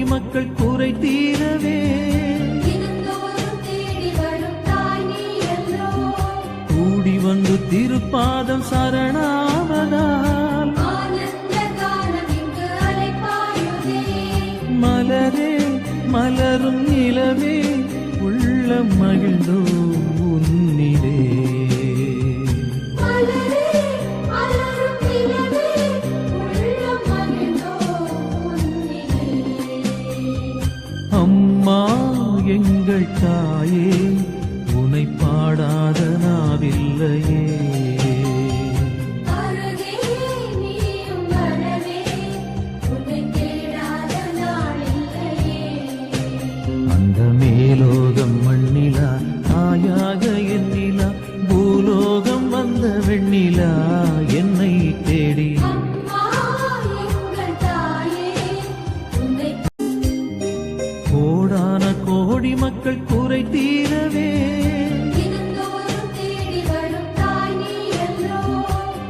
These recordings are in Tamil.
கோடி மக்கள் குறை தீரவே. கூடி வந்து திருப்பாதம் சரணாவதால். மலரே மலரும் நிலவே உள்ள மகிழ்ந்தோம் உன்னிலே எங்கள் தாயே உனை பாடாத நாவில்லையே. அந்த மேலோகம் மண்ணிலா தாயாக எண்ணிலா பூலோகம் வந்த வெண்ணிலா. கோடி மக்கள் குறை தீரவே.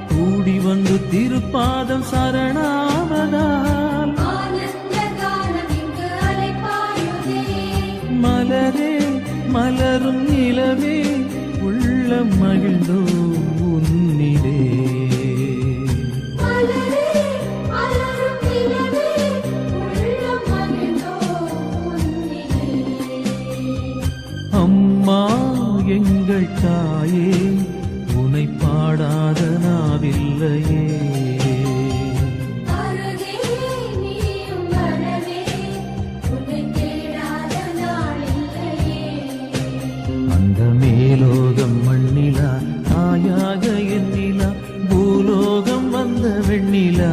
கூடி வந்து திருப்பாதம் சரணாவதால். மலரே மலரும் நிலவே உள்ள மகிழ்ந்தோம். எங்கள் தாயே உனை பாடாத நாவில்லையே. அந்த மேலோகம் மண்ணிலா தாயாக எண்ணிலா பூலோகம் வந்த வெண்ணிலா.